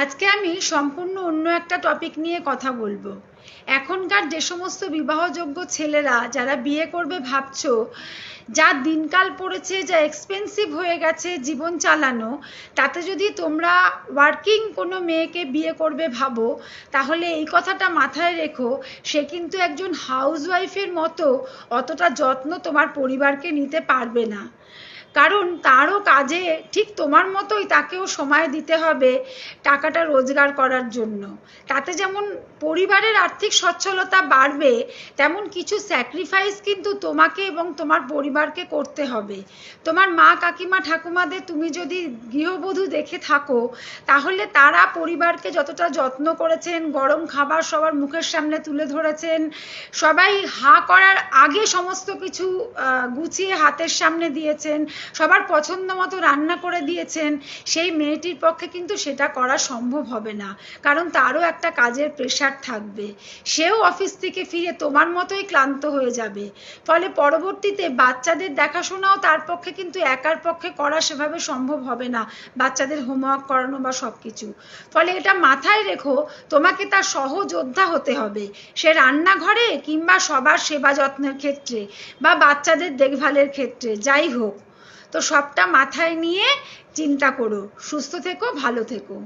আজকে আমি সম্পূর্ণ অন্য একটা টপিক নিয়ে কথা বলব। এখনকার যে সমস্ত বিবাহযোগ্য ছেলেরা যারা বিয়ে করবে ভাবছ, যা দিনকাল পড়েছে, যা এক্সপেন্সিভ হয়ে গেছে জীবন চালানো, তাতে যদি তোমরা ওয়ার্কিং কোনো মেয়েকে বিয়ে করবে ভাবো, তাহলে এই কথাটা মাথায় রেখো, সে কিন্তু একজন হাউসওয়াইফের মতো অতটা যত্ন তোমার পরিবারকে নিতে পারবে না। কারণ তারও কাজে ঠিক তোমার মতোই তাকেও সময় দিতে হবে টাকাটা রোজগার করার জন্য। তাতে যেমন পরিবারের আর্থিক সচ্ছলতা বাড়বে, তেমন কিছু স্যাক্রিফাইস কিন্তু তোমাকে এবং তোমার পরিবারকে করতে হবে। তোমার মা কাকিমা ঠাকুমাদের তুমি যদি গৃহবধূ দেখে থাকো, তাহলে তারা পরিবারকে যতটা যত্ন করেছেন, গরম খাবার সবার মুখের সামনে তুলে ধরেছেন, সবাই হা করার আগে সমস্ত কিছু গুছিয়ে হাতের সামনে দিয়েছেন সবার পছন্দ মতো রান্না করে দিয়েছেন, সেই মেয়েটির পক্ষে কিন্তু সেটা করা সম্ভব হবে না। কারণ তারও একটা কাজের প্রেশার থাকবে। সেও অফিস থেকে ফিরে তোমার মতোই ক্লান্ত হয়ে যাবে। ফলে পরবর্তীতে বাচ্চাদের দেখাশোনাও তার পক্ষে কিন্তু একার পক্ষে করা সেভাবে সম্ভব হবে না, বাচ্চাদের হোমওয়ার্ক করানো বা সব কিছু ফলে এটা মাথায় রেখো, তোমাকে তার সহযোদ্ধা হতে হবে। সে রান্নাঘরে কিংবা সবার সেবা যত্নের ক্ষেত্রে বা বাচ্চাদের দেখভালের ক্ষেত্রে, যাই হোক। তো সবটা মাথায় নিয়ে চিন্তা করো। সুস্থ থেকো ভালো থেকো।